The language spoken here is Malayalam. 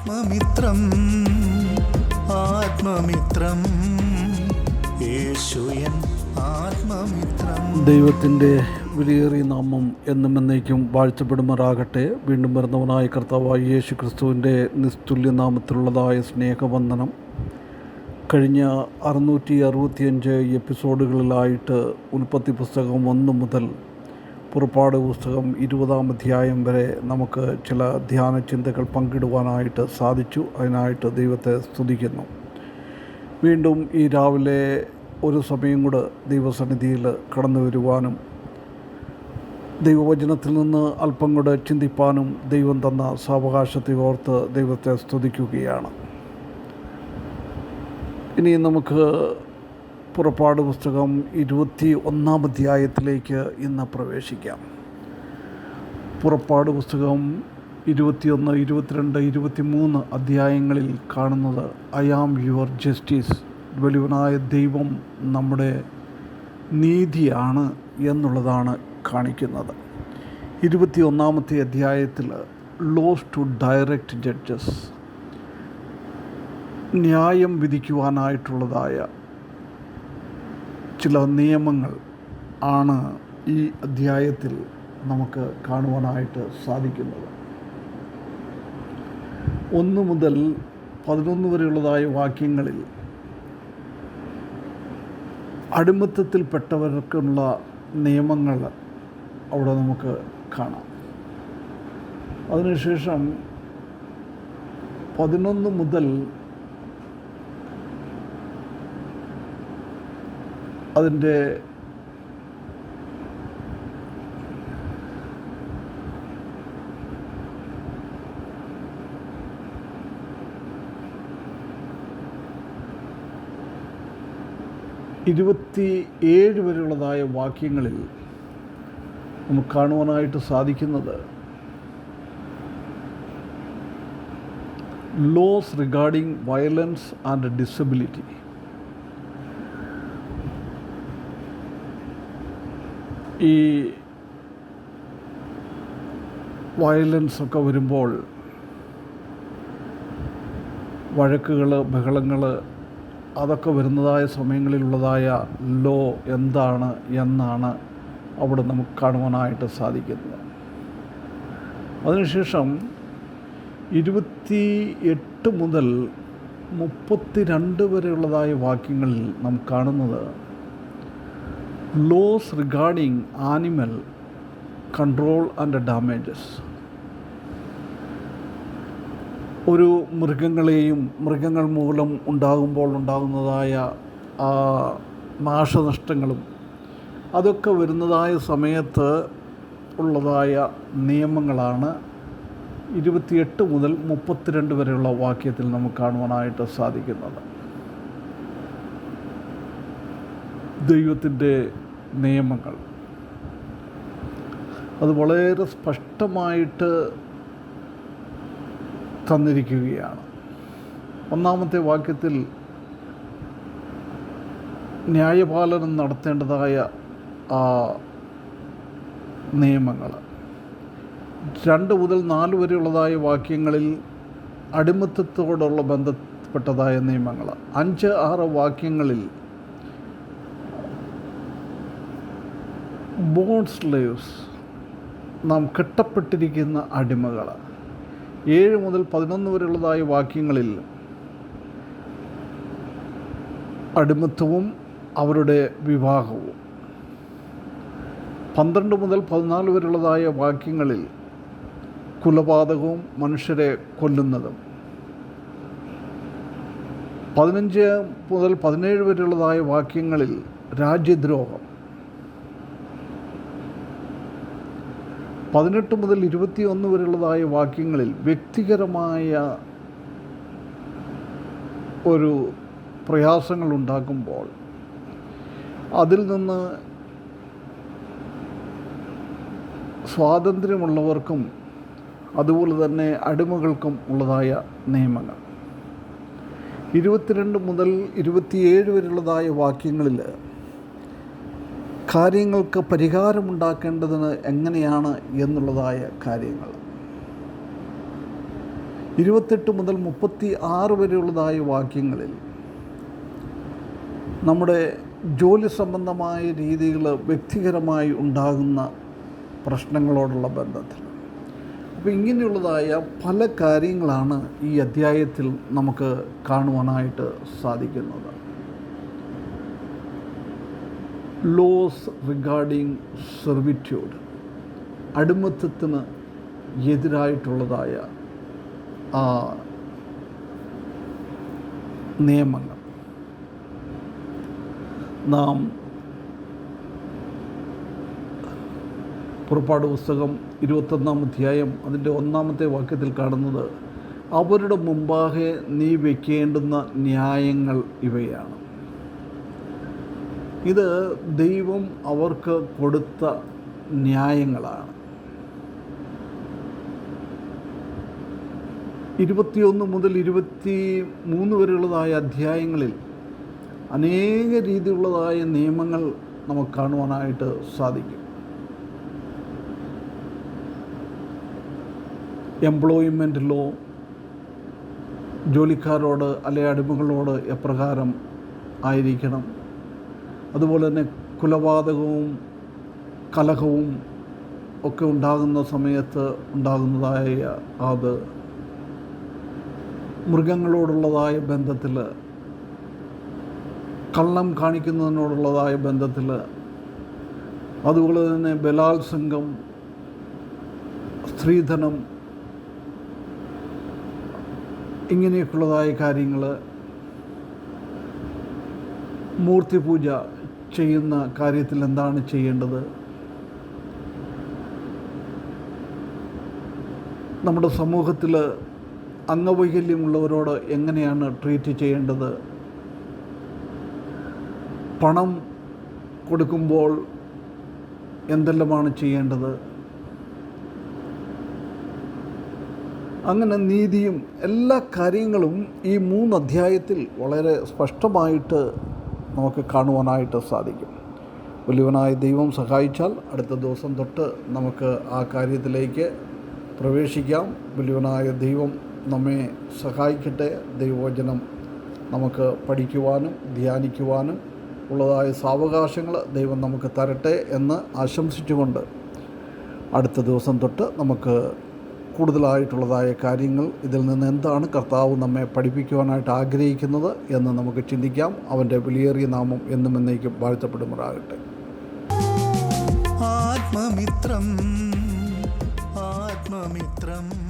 ആത്മമിത്രം ആത്മമിത്രം. യേശുയൻ ആത്മമിത്രം. ദൈവത്തിന്റെ വിലയേറിയ നാമം എന്നും എന്നേക്കും വാഴ്ചപ്പെടുമാറാകട്ടെ വീണ്ടും വരുന്നവനായ കർത്താവായ യേശു ക്രിസ്തുവിന്റെ നിസ്തുല്യ നാമത്തിലുള്ളതായ സ്നേഹവന്ദനം. കഴിഞ്ഞ അറുന്നൂറ്റി അറുപത്തിയഞ്ച് എപ്പിസോഡുകളിലായിട്ട് ഉൽപ്പത്തി പുസ്തകം ഒന്ന് മുതൽ പുറപ്പാട് പുസ്തകം ഇരുപതാം അധ്യായം വരെ നമുക്ക് ചില ധ്യാന ചിന്തകൾ പങ്കിടുവാനായിട്ട് സാധിച്ചു. അതിനായിട്ട് ദൈവത്തെ സ്തുതിക്കുന്നു. വീണ്ടും ഈ രാവിലെ ഒരു സമയം കൂടെ ദൈവസന്നിധിയിൽ കടന്നു വരുവാനും ദൈവവചനത്തിൽ നിന്ന് അല്പം കൂടെ ചിന്തിപ്പാനും ദൈവം തന്ന സാവകാശത്തെ ഓർത്ത് ദൈവത്തെ സ്തുതിക്കുകയാണ്. ഇനി നമുക്ക് പുറപ്പാട് പുസ്തകം ഇരുപത്തി ഒന്നാം അധ്യായത്തിലേക്ക് ഇന്ന് പ്രവേശിക്കാം. പുറപ്പാട് പുസ്തകം ഇരുപത്തിയൊന്ന് ഇരുപത്തിരണ്ട് ഇരുപത്തിമൂന്ന് അധ്യായങ്ങളിൽ കാണുന്നത് ഐ ആം യുവർ ജസ്റ്റിസ് വലിയവനായ ദൈവം നമ്മുടെ നീതിയാണ് എന്നുള്ളതാണ് കാണിക്കുന്നത്. ഇരുപത്തി ഒന്നാമത്തെ അധ്യായത്തിൽ ലോസ് ടു ഡയറക്റ്റ് ജഡ്ജസ് ന്യായം വിധിക്കുവാനായിട്ടുള്ളതായ ചില നിയമങ്ങൾ ആണ് ഈ അധ്യായത്തിൽ നമുക്ക് കാണുവാനായിട്ട് സാധിക്കുന്നത്. ഒന്ന് മുതൽ പതിനൊന്ന് വരെയുള്ളതായ വാക്യങ്ങളിൽ അടിമത്തത്തിൽപ്പെട്ടവർക്കുള്ള നിയമങ്ങൾ അവിടെ നമുക്ക് കാണാം. അതിനുശേഷം പതിനൊന്ന് മുതൽ അതിന്റെ ഇരുപത്തി ഏഴ് വരെയുള്ളതായ വാക്യങ്ങളിൽ നമുക്ക് കാണുവാനായിട്ട് സാധിക്കുന്നത് laws regarding violence and disability ഈ വയലൻസ് ഒക്കെ വരുമ്പോൾ വഴക്കുകൾ ബഹളങ്ങൾ അതൊക്കെ വരുന്നതായ സമയങ്ങളിലുള്ളതായ ലോ എന്താണ് എന്നാണ് അവിടെ നമുക്ക് കാണുവാനായിട്ട് സാധിക്കുന്നത്. അതിനുശേഷം ഇരുപത്തി എട്ട് മുതൽ മുപ്പത്തി രണ്ട് വരെയുള്ളതായ വാക്യങ്ങളിൽ നാം കാണുന്നത് laws regarding animal control and damages. ഒരു മൃഗങ്ങളെയും മൃഗങ്ങൾ മൂലം ഉണ്ടാകുമ്പോൾ ഉണ്ടാകുന്നതായ നാശനഷ്ടങ്ങളും അതൊക്കെ വരുന്നതായ സമയത്ത് ഉള്ളതായ നിയമങ്ങളാണ് ഇരുപത്തിയെട്ട് മുതൽ മുപ്പത്തിരണ്ട് വരെയുള്ള വാക്യത്തിൽ നമുക്ക് കാണുവാനായിട്ട് സാധിക്കുന്നത്. ദൈവത്തിന്റെ നിയമങ്ങൾ. അത് വളരെ സ്പഷ്ടമായിട്ട് തന്നിരിക്കുകയാണ്. ഒന്നാമത്തെ വാക്യത്തിൽ ന്യായപാലനം നടത്തേണ്ടതായ ആ നിയമങ്ങൾ. രണ്ട് മുതൽ നാല് വരെയുള്ളതായ വാക്യങ്ങളിൽ അടിമത്തത്തോടുള്ള ബന്ധപ്പെട്ടതായ നിയമങ്ങൾ. അഞ്ച് ആറ് വാക്യങ്ങളിൽ ബോൺ സ്ലേവ്സ് നാം കെട്ടപ്പെട്ടിരിക്കുന്ന അടിമകൾ. ഏഴ് മുതൽ പതിനൊന്ന് വരെയുള്ളതായ വാക്യങ്ങളിൽ അടിമത്വവും അവരുടെ വിവാഹവും. പന്ത്രണ്ട് മുതൽ പതിനാല് വരെയുള്ളതായ വാക്യങ്ങളിൽ കുലപാതകവും മനുഷ്യരെ കൊല്ലുന്നതും. പതിനഞ്ച് മുതൽ പതിനേഴ് വരെയുള്ളതായ വാക്യങ്ങളിൽ രാജ്യദ്രോഹം. പതിനെട്ട് മുതൽ ഇരുപത്തിയൊന്ന് വരെയുള്ളതായ വാക്യങ്ങളിൽ വ്യക്തിപരമായ ഒരു പ്രയാസങ്ങൾ ഉണ്ടാക്കുമ്പോൾ അതിൽ നിന്ന് സ്വാതന്ത്ര്യമുള്ളവർക്കും അതുപോലെ തന്നെ അടിമകൾക്കും ഉള്ളതായ നിയമങ്ങൾ. ഇരുപത്തിരണ്ട് മുതൽ ഇരുപത്തിയേഴ് വരെയുള്ളതായ വാക്യങ്ങളിൽ കാര്യങ്ങൾക്ക് പരിഹാരമുണ്ടാക്കേണ്ടതിന് എങ്ങനെയാണ് എന്നുള്ളതായ കാര്യങ്ങൾ. ഇരുപത്തെട്ട് മുതൽ മുപ്പത്തി ആറ് വരെയുള്ളതായ വാക്യങ്ങളിൽ നമ്മുടെ ജോലി സംബന്ധമായ രീതികൾ വ്യക്തിപരമായി ഉണ്ടാകുന്ന പ്രശ്നങ്ങളോടുള്ള ബന്ധത്തിൽ. അപ്പോൾ ഇങ്ങനെയുള്ളതായ പല കാര്യങ്ങളാണ് ഈ അധ്യായത്തിൽ നമുക്ക് കാണുവാനായിട്ട് സാധിക്കുന്നത്. ലോസ് റിഗാർഡിങ് സെർവിറ്റ്യൂഡ് അടിമത്തത്തിന് എതിരായിട്ടുള്ളതായ ആ നിയമങ്ങൾ. നാം പുറപ്പാട് പുസ്തകം ഇരുപത്തൊന്നാം അധ്യായം അതിന്റെ ഒന്നാമത്തെ വാക്യത്തിൽ കാണുന്നത് അവരുടെ മുമ്പാകെ നീ വയ്ക്കേണ്ടുന്ന ന്യായങ്ങൾ ഇവയാണ്. ഇത് ദൈവം അവർക്ക് കൊടുത്ത ന്യായങ്ങളാണ്. ഇരുപത്തിയൊന്ന് മുതൽ ഇരുപത്തി മൂന്ന് വരെയുള്ളതായ അധ്യായങ്ങളിൽ അനേക രീതിയിലുള്ളതായ നിയമങ്ങൾ നമുക്ക് കാണുവാനായിട്ട് സാധിക്കും. എംപ്ലോയ്മെന്റ് ലോ ജോലിക്കാരോട് അല്ലെ അടിമകളോട് എപ്രകാരം ആയിരിക്കണം? അതുപോലെ തന്നെ കുലപാതകവും കലഹവും ഒക്കെ ഉണ്ടാകുന്ന സമയത്ത് ഉണ്ടാകുന്നതായ അത് മൃഗങ്ങളോടുള്ളതായ ബന്ധത്തിൽ കള്ളം കാണിക്കുന്നതിനോടുള്ളതായ ബന്ധത്തിൽ അതുപോലെ തന്നെ ബലാത്സംഗം സ്ത്രീധനം ഇങ്ങനെയൊക്കെയുള്ളതായ കാര്യങ്ങൾ മൂർത്തിപൂജ ചെയ്യുന്ന കാര്യത്തിൽ എന്താണ് ചെയ്യേണ്ടത്? നമ്മുടെ സമൂഹത്തിൽ അംഗവൈകല്യമുള്ളവരോട് എങ്ങനെയാണ് ട്രീറ്റ് ചെയ്യേണ്ടത്? പണം കൊടുക്കുമ്പോൾ എന്തെല്ലാമാണ് ചെയ്യേണ്ടത്? അങ്ങനെ നീതിയും എല്ലാ കാര്യങ്ങളും ഈ മൂന്ന് അധ്യായത്തിൽ വളരെ സ്പഷ്ടമായിട്ട് നമുക്ക് കാണുവാനായിട്ട് സാധിക്കും. വലിയവനായ ദൈവം സഹായിച്ചാൽ അടുത്ത ദിവസം തൊട്ട് നമുക്ക് ആ കാര്യത്തിലേക്ക് പ്രവേശിക്കാം. വലിയവനായ ദൈവം നമ്മെ സഹായിക്കട്ടെ. ദൈവവചനം നമുക്ക് പഠിക്കുവാനും ധ്യാനിക്കുവാനും ഉള്ളതായ സാവകാശങ്ങൾ ദൈവം നമുക്ക് തരട്ടെ എന്ന് ആശംസിച്ചുകൊണ്ട് അടുത്ത ദിവസം തൊട്ട് നമുക്ക് കൂടുതലായിട്ടുള്ളതായ കാര്യങ്ങൾ ഇതിൽ നിന്ന് എന്താണ് കർത്താവ് നമ്മെ പഠിപ്പിക്കുവാനായിട്ട് ആഗ്രഹിക്കുന്നത് എന്ന് നമുക്ക് ചിന്തിക്കാം. അവന്റെ വിലയേറിയ നാമം എന്നും എന്നേക്കും വാഴ്ത്തപ്പെടുമാറാകട്ടെ. ആത്മമിത്രം ആത്മമിത്രം.